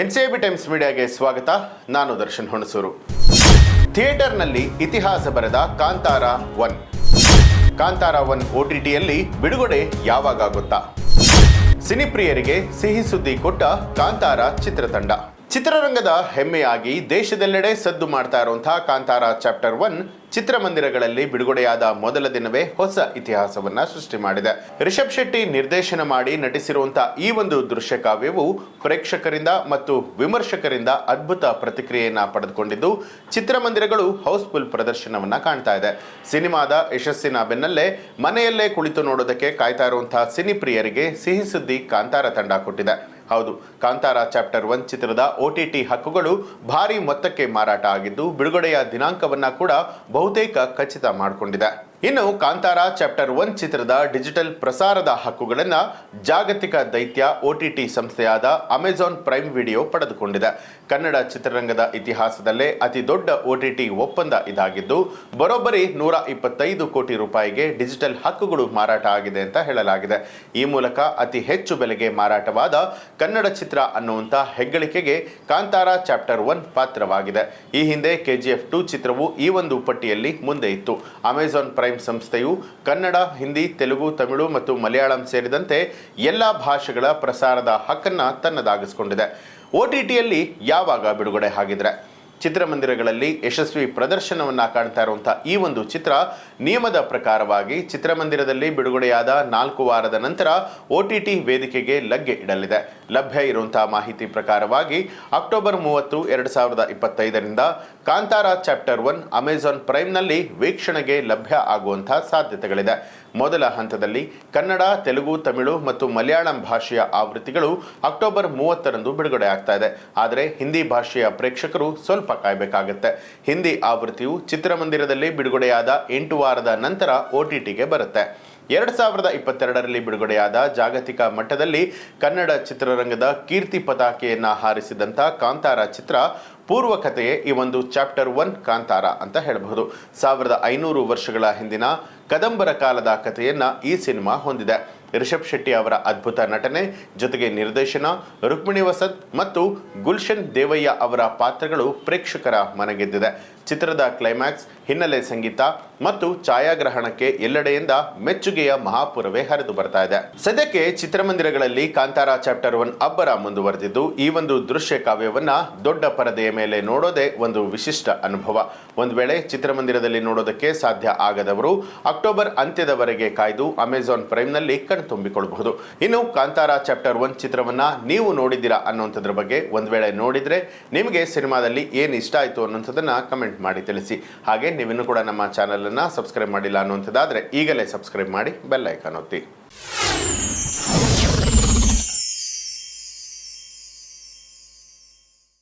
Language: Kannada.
ಎನ್ ಸಿ ಬಿ ಟೈಮ್ಸ್ ಮೀಡಿಯಾಗೆ ಸ್ವಾಗತ. ನಾನು ದರ್ಶನ್ ಹುಣಸೂರು. ಥಿಯೇಟರ್ನಲ್ಲಿ ಇತಿಹಾಸ ಬರೆದ Kantara one. Kantara one O T ಟಿಯಲ್ಲಿ ಬಿಡುಗಡೆ ಯಾವಾಗ ಗೊತ್ತಾ ಸಿನಿಪ್ರಿಯರಿಗೆ ಸಿಹಿ ಸುದ್ದಿ ಕೊಟ್ಟ ಕಾಂತಾರ ಚಿತ್ರತಂಡ. ಚಿತ್ರರಂಗದ ಹೆಮ್ಮೆಯಾಗಿ ದೇಶದೆಲ್ಲೆಡೆ ಸದ್ದು ಮಾಡ್ತಾ ಇರುವಂತಹ ಕಾಂತಾರ ಚಾಪ್ಟರ್ ಒನ್ ಚಿತ್ರಮಂದಿರಗಳಲ್ಲಿ ಬಿಡುಗಡೆಯಾದ ಮೊದಲ ದಿನವೇ ಹೊಸ ಇತಿಹಾಸವನ್ನ ಸೃಷ್ಟಿ ಮಾಡಿದೆ. ರಿಷಬ್ ಶೆಟ್ಟಿ ನಿರ್ದೇಶನ ಮಾಡಿ ನಟಿಸಿರುವಂತಹ ಈ ಒಂದು ದೃಶ್ಯ ಕಾವ್ಯವು ಪ್ರೇಕ್ಷಕರಿಂದ ಮತ್ತು ವಿಮರ್ಶಕರಿಂದ ಅದ್ಭುತ ಪ್ರತಿಕ್ರಿಯೆಯನ್ನ ಪಡೆದುಕೊಂಡಿದ್ದು, ಚಿತ್ರಮಂದಿರಗಳು ಹೌಸ್ಫುಲ್ ಪ್ರದರ್ಶನವನ್ನ ಕಾಣ್ತಾ ಇದೆ. ಸಿನಿಮಾದ ಯಶಸ್ಸಿನ ಬೆನ್ನಲ್ಲೇ ಮನೆಯಲ್ಲೇ ಕುಳಿತು ನೋಡೋದಕ್ಕೆ ಕಾಯ್ತಾ ಇರುವಂತಹ ಸಿನಿ ಪ್ರಿಯರಿಗೆ ಸಿಹಿ ಸುದ್ದಿ ಕಾಂತಾರ ತಂಡ ಕೊಟ್ಟಿದೆ. ಹೌದು. ಕಾಂತಾರ ಚಾಪ್ಟರ್ ಒನ್ ಚಿತ್ರದ ಒ ಟಿ ಟಿ ಹಕ್ಕುಗಳು ಭಾರಿ ಮೊತ್ತಕ್ಕೆ ಮಾರಾಟ ಆಗಿದ್ದು, ಬಿಡುಗಡೆಯ ದಿನಾಂಕವನ್ನು ಕೂಡ ಬಹುತೇಕ ಖಚಿತ ಮಾಡಿಕೊಂಡಿದೆ. ಇನ್ನು ಕಾಂತಾರ ಚಾಪ್ಟರ್ ಒನ್ ಚಿತ್ರದ ಡಿಜಿಟಲ್ ಪ್ರಸಾರದ ಹಕ್ಕುಗಳನ್ನು ಜಾಗತಿಕ ದೈತ್ಯ ಒ ಟಿ ಟಿ ಸಂಸ್ಥೆಯಾದ ಅಮೆಜಾನ್ ಪ್ರೈಮ್ ವಿಡಿಯೋ ಪಡೆದುಕೊಂಡಿದೆ. ಕನ್ನಡ ಚಿತ್ರರಂಗದ ಇತಿಹಾಸದಲ್ಲೇ ಅತಿ ದೊಡ್ಡ ಒ ಟಿ ಟಿ ಒಪ್ಪಂದ ಇದಾಗಿದ್ದು, ಬರೋಬ್ಬರಿ ನೂರ ಇಪ್ಪತ್ತೈದು ಕೋಟಿ ರೂಪಾಯಿಗೆ ಡಿಜಿಟಲ್ ಹಕ್ಕುಗಳು ಮಾರಾಟ ಆಗಿದೆ ಅಂತ ಹೇಳಲಾಗಿದೆ. ಈ ಮೂಲಕ ಅತಿ ಹೆಚ್ಚು ಬೆಲೆಗೆ ಮಾರಾಟವಾದ ಕನ್ನಡ ಚಿತ್ರ ಅನ್ನುವಂಥ ಹೆಗ್ಗಳಿಕೆಗೆ ಕಾಂತಾರ ಚಾಪ್ಟರ್ ಒನ್ ಪಾತ್ರವಾಗಿದೆ. ಈ ಹಿಂದೆ ಕೆಜಿಎಫ್ ಟು ಚಿತ್ರವು ಈ ಒಂದು ಪಟ್ಟಿಯಲ್ಲಿ ಮುಂದೆ ಇತ್ತು. ಅಮೆಜಾನ್ ಪ್ರೈಮ್ ಸಂಸ್ಥೆಯು ಕನ್ನಡ, ಹಿಂದಿ, ತೆಲುಗು, ತಮಿಳು ಮತ್ತು ಮಲಯಾಳಂ ಸೇರಿದಂತೆ ಎಲ್ಲ ಭಾಷೆಗಳ ಪ್ರಸಾರದ ಹಕ್ಕನ್ನ ತನ್ನದಾಗಿಸಿಕೊಂಡಿದೆ. ಒ ಟಿ ಟಿಯಲ್ಲಿ ಯಾವಾಗ ಬಿಡುಗಡೆ ಆಗಿದ್ರೆ? ಚಿತ್ರಮಂದಿರಗಳಲ್ಲಿ ಯಶಸ್ವಿ ಪ್ರದರ್ಶನವನ್ನು ಕಾಣ್ತಾ ಇರುವಂಥ ಈ ಒಂದು ಚಿತ್ರ ನಿಯಮದ ಪ್ರಕಾರವಾಗಿ ಚಿತ್ರಮಂದಿರದಲ್ಲಿ ಬಿಡುಗಡೆಯಾದ ನಾಲ್ಕು ವಾರದ ನಂತರ ಒ ಟಿ ಟಿ ವೇದಿಕೆಗೆ ಲಗ್ಗೆ ಇಡಲಿದೆ. ಲಭ್ಯ ಇರುವಂತಹ ಮಾಹಿತಿ ಪ್ರಕಾರವಾಗಿ ಅಕ್ಟೋಬರ್ ಮೂವತ್ತು, ಎರಡು ಸಾವಿರದ ಇಪ್ಪತ್ತೈದರಿಂದ ಕಾಂತಾರ ಚಾಪ್ಟರ್ ಒನ್ ಅಮೆಜಾನ್ ಪ್ರೈಮ್ನಲ್ಲಿ ವೀಕ್ಷಣೆಗೆ ಲಭ್ಯ ಆಗುವಂಥ ಸಾಧ್ಯತೆಗಳಿದೆ. ಮೊದಲ ಹಂತದಲ್ಲಿ ಕನ್ನಡ, ತೆಲುಗು, ತಮಿಳು ಮತ್ತು ಮಲಯಾಳಂ ಭಾಷೆಯ ಆವೃತ್ತಿಗಳು ಅಕ್ಟೋಬರ್ ಮೂವತ್ತರಂದು ಬಿಡುಗಡೆ ಆಗ್ತಾ ಇದೆ. ಆದರೆ ಹಿಂದಿ ಭಾಷೆಯ ಪ್ರೇಕ್ಷಕರು ಸ್ವಲ್ಪ ಕಾಯಬೇಕಾಗುತ್ತೆ. ಹಿಂದಿ ಆವೃತ್ತಿಯು ಚಿತ್ರಮಂದಿರದಲ್ಲಿ ಬಿಡುಗಡೆಯಾದ ಎಂಟು ವಾರದ ನಂತರ ಒ ಟಿ ಟಿಗೆ ಬರುತ್ತೆ. ಎರಡು ಸಾವಿರದ ಇಪ್ಪತ್ತೆರಡರಲ್ಲಿ ಬಿಡುಗಡೆಯಾದ ಜಾಗತಿಕ ಮಟ್ಟದಲ್ಲಿ ಕನ್ನಡ ಚಿತ್ರರಂಗದ ಕೀರ್ತಿ ಪತಾಕೆಯನ್ನ ಹಾರಿಸಿದಂಥ ಕಾಂತಾರ ಚಿತ್ರ ಪೂರ್ವ ಕಥೆಯೇ ಈ ಒಂದು ಚಾಪ್ಟರ್ ಒನ್ ಕಾಂತಾರ ಅಂತ ಹೇಳಬಹುದು. ಸಾವಿರದ ಐನೂರು ವರ್ಷಗಳ ಹಿಂದಿನ ಕದಂಬರ ಕಾಲದ ಕಥೆಯನ್ನ ಈ ಸಿನಿಮಾ ಹೊಂದಿದೆ. ರಿಷಬ್ ಶೆಟ್ಟಿ ಅವರ ಅದ್ಭುತ ನಟನೆ ಜೊತೆಗೆ ನಿರ್ದೇಶನ ರುಕ್ಮಿಣಿ ವಸಂತ್ ಮತ್ತು ಗುಲ್ಶನ್ ದೇವಯ್ಯ ಅವರ ಪಾತ್ರಗಳು ಪ್ರೇಕ್ಷಕರ ಮನಗೆದ್ದಿದೆ. ಚಿತ್ರದ ಕ್ಲೈಮ್ಯಾಕ್ಸ್ ಹಿನ್ನೆಲೆ ಸಂಗೀತ ಮತ್ತು ಛಾಯಾಗ್ರಹಣಕ್ಕೆ ಎಲ್ಲೆಡೆಯಿಂದ ಮೆಚ್ಚುಗೆಯ ಮಹಾಪುರವೇ ಹರಿದು ಬರ್ತಾ ಇದೆ. ಸದ್ಯಕ್ಕೆ ಚಿತ್ರಮಂದಿರಗಳಲ್ಲಿ ಕಾಂತಾರ ಚಾಪ್ಟರ್ ಒನ್ ಅಬ್ಬರ ಮುಂದುವರೆದಿದ್ದು, ಈ ಒಂದು ದೃಶ್ಯ ಕಾವ್ಯವನ್ನ ದೊಡ್ಡ ಪರದೆಯ ಮೇಲೆ ನೋಡೋದೇ ಒಂದು ವಿಶಿಷ್ಟ ಅನುಭವ. ಒಂದು ವೇಳೆ ಚಿತ್ರಮಂದಿರದಲ್ಲಿ ನೋಡೋದಕ್ಕೆ ಸಾಧ್ಯ ಆಗದವರು ಅಕ್ಟೋಬರ್ ಅಂತ್ಯದವರೆಗೆ ಕಾಯ್ದು ಅಮೆಜಾನ್ ಪ್ರೈಮ್ನಲ್ಲಿ ಕಣ್ತುಂಬಿಕೊಳ್ಳಬಹುದು ಇನ್ನು ಕಾಂತಾರ ಚಾಪ್ಟರ್ ಒನ್ ಚಿತ್ರವನ್ನ ನೀವು ನೋಡಿದ್ದೀರಾ ಅನ್ನುವಂಥದ್ರ ಬಗ್ಗೆ ಒಂದು ವೇಳೆ ನೋಡಿದ್ರೆ ನಿಮಗೆ ಸಿನಿಮಾದಲ್ಲಿ ಏನು ಇಷ್ಟ ಆಯಿತು ಅನ್ನುವಂಥದ್ದನ್ನು ಕಮೆಂಟ್ ಮಾಡಿ ತಿಳಿಸಿ. ಹಾಗೆ ನೀವಿನ್ನೂ ಕೂಡ ನಮ್ಮ ಚಾನಲನ್ನು ಸಬ್ಸ್ಕ್ರೈಬ್ ಮಾಡಿಲ್ಲ ಅನ್ನುವಂಥದ್ದಾದರೆ ಈಗಲೇ ಸಬ್ಸ್ಕ್ರೈಬ್ ಮಾಡಿ ಬೆಲ್ ಐಕಾನ್ ಒತ್ತಿ.